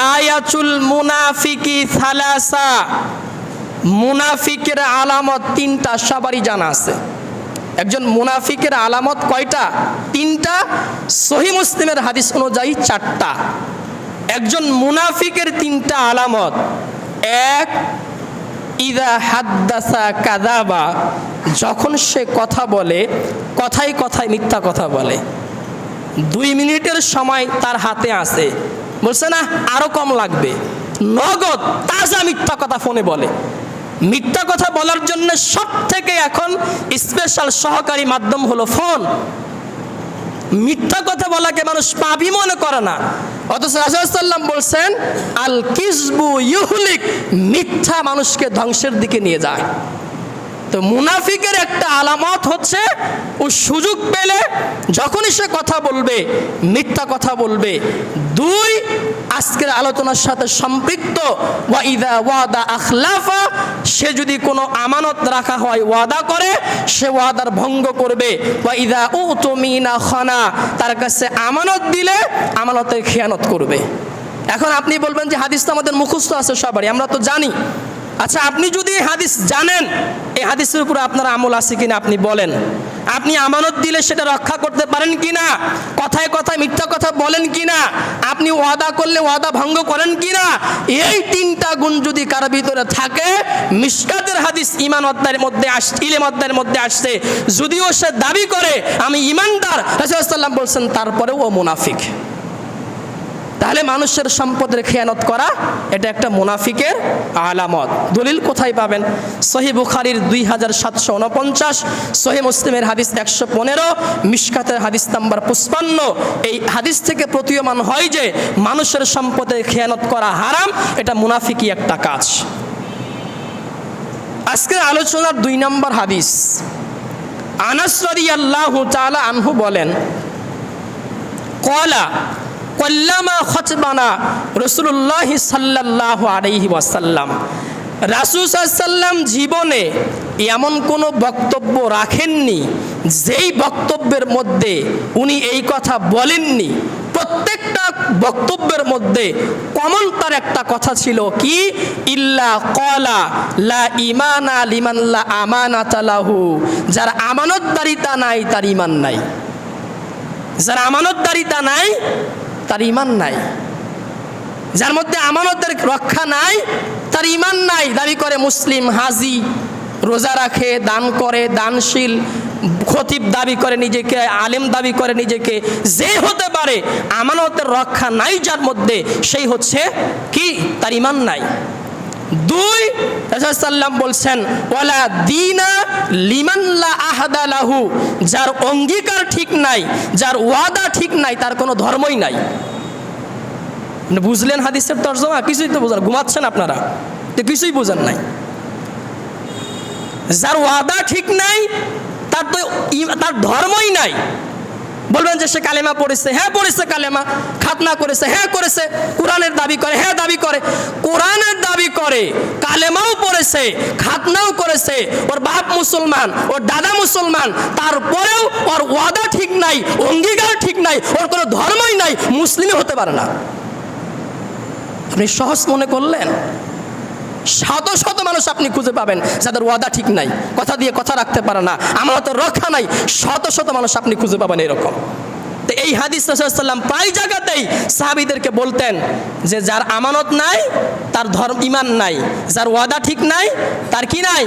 আয়াতুল মুনাফিকি থালাসা মুনাফিকের আলামত তিনটা, সবারই জানা আছে। একজন মুনাফিকের আলামত কয়টা? তিনটা, সহি মুসলিমের হাদিস অনুযায়ী চারটা। একজন মুনাফিকের তিনটা আলামত। এক, ইদা হাদ্দাসা কাদাবা যখন সে কথা বলে, কথায় কথায় মিথ্যা কথা বলে। দুই মিনিটের সময় তার হাতে আছে বলছে না, আরও কম লাগবে। নগদ তাজা মিথ্যা কথা ফোনে বলে। মিথ্যা কথা বলার জন্য সব থেকে এখন স্পেশাল সহকারী মাধ্যম হলো ফোন। মিথ্যা কথা বলাকে মানুষ পাপি মনে করে না। অথচ রাজাল্লাম বলছেন, আল কিসবু ইউহলিক মিথ্যা মানুষকে ধ্বংসের দিকে নিয়ে যায়। তো মুনাফিকের একটা আলামত হচ্ছে সুযোগ পেলে যখনই সে কথা বলবে, মিথ্যা কথা বলবে, দুই, আজকের আলোচনার সাথে সম্পৃক্ত। ওয়াইদা ওয়াদা আখলাফা, সে যদি কোনো আমানত রাখা হয়, ওয়াদা করে, সে ওয়াদার ভঙ্গ করবে। ওয়াইদা ও তুমিনা খানা, তার কাছে আমানত দিলে আমানতের খেয়ানত করবে। এখন আপনি বলবেন যে হাদিস তো আমাদের মুখস্থ আছে সবারই, আমরা তো জানি। আচ্ছা আপনি যদি হাদিস জানেন, এই হাদিসের উপরে আপনার আমল আছে কিনা আপনি বলেন। আপনি আমানত দিলে সেটা রক্ষা করতে পারেন কিনা? কথায় কথায় মিথ্যা কথা বলেন কিনা? আপনি ওয়াদা করলে ওয়াদা ভঙ্গ করেন কিনা? এই তিনটা গুণ যদি কারও ভিতরে থাকে মিসকাতের হাদিস ইমান অধ্যায়ের মধ্যে আস, ইলেম অধ্যায়ের মধ্যে আসছে। যদিও সে দাবি করে, আমি ইমানদার রাসূলুল্লাহ বলছেন, তারপরেও ও মুনাফিক। তাহলে মানুষের সম্পদের খেয়ানত করা, এটা একটা মুনাফিকের আলামত। দলিল কোথায় পাবেন? সহি বুখারির দুই হাজার সাতশো উনপঞ্চাশ, সহি মুসলিমের হাদিস একশো পনেরো, মিশকাতের হাদিস নাম্বার পুষ্পান্ন এই হাদিস থেকে প্রতীয়মান হয় যে, মানুষের সম্পদের খেয়ানত করা হারাম, এটা মুনাফিকই একটা কাজ। আজকের আলোচনার দুই নম্বর হাদিস। আনাস রাদিয়াল্লাহু তাআলা আনহু বলেন, কলা কল্লামা খতবানা রসুল্লাহ সাল্লাহ আলাইহি ওয়াসাল্লাম। রাসুল সাল্লাম জীবনে এমন কোনো বক্তব্য রাখেননি, যেই বক্তব্যের মধ্যে উনি এই কথা বলেননি। প্রত্যেকটা বক্তব্যের মধ্যে কমন তার একটা কথা ছিল কি? ইল্লা কলা লা ইমানা লিমাল্লা আমানাতালাহু যার আমানতদারিতা নাই, তার ইমান নাই। যার আমানতদারিতা নাই তার ইমান নাই। যার মধ্যে আমানতের রক্ষা নাই, তার ইমান নাই। দাবি করে মুসলিম হাজি, রোজা রাখে, দান করে, দানশীল, খতিব দাবি করে নিজেকে, আলেম দাবি করে নিজেকে। যে হতে পারে, আমানতের রক্ষা নাই যার মধ্যে, সেই হচ্ছে কি? তার ইমান নাই। দুই রাসাল্লাম বলছেন, ওয়ালা দিনা লিমাল্লা আহাদালাহু যার অঙ্গীকার ঠিক নাই, যার ওয়াদা ঠিক নাই, তার কোনো ধর্মই নাই। মানে বুঝলেন হাদিসের তর্জমা? কিছুই তো বোঝান ঘুমাচ্ছেন আপনারা। তো কিছুই বোঝান নাই। যার ওয়াদা ঠিক নাই, তার তো তার ধর্মই নাই। বলবেন যে সে কালেমা পড়েছে। হ্যাঁ পড়েছে কালেমা। খাতনা করেছে। হ্যাঁ করেছে। কোরআনের দাবি করে। হ্যাঁ দাবি করে। কোরআনের দাবি করে। কালেমাও পড়েছে, খাতনাও করেছে। ওর বাপ মুসলমান, ওর দাদা মুসলমান। তারপরেও ওর ওয়াদা ঠিক নাই, অঙ্গীকার ঠিক নাই, ওর কোনো ধর্মই নাই। মুসলিমই হতে পারে না। আপনি সহজ মনে করলেন? শত শত মানুষ আপনি খুঁজে পাবেন যাদের ওয়াদা ঠিক নাই, কথা দিয়ে কথা রাখতে পারে না, আমার তো রক্ষা নাই, শত শত মানুষ আপনি খুঁজে পাবেন এরকম। তো এই হাদিস রসাল্লাম প্রায় জায়গাতেই সাহাবিদেরকে বলতেন যে যার আমানত নাই, তার ধর্ম ইমান নাই, যার ওয়াদা ঠিক নাই, তার কি নাই?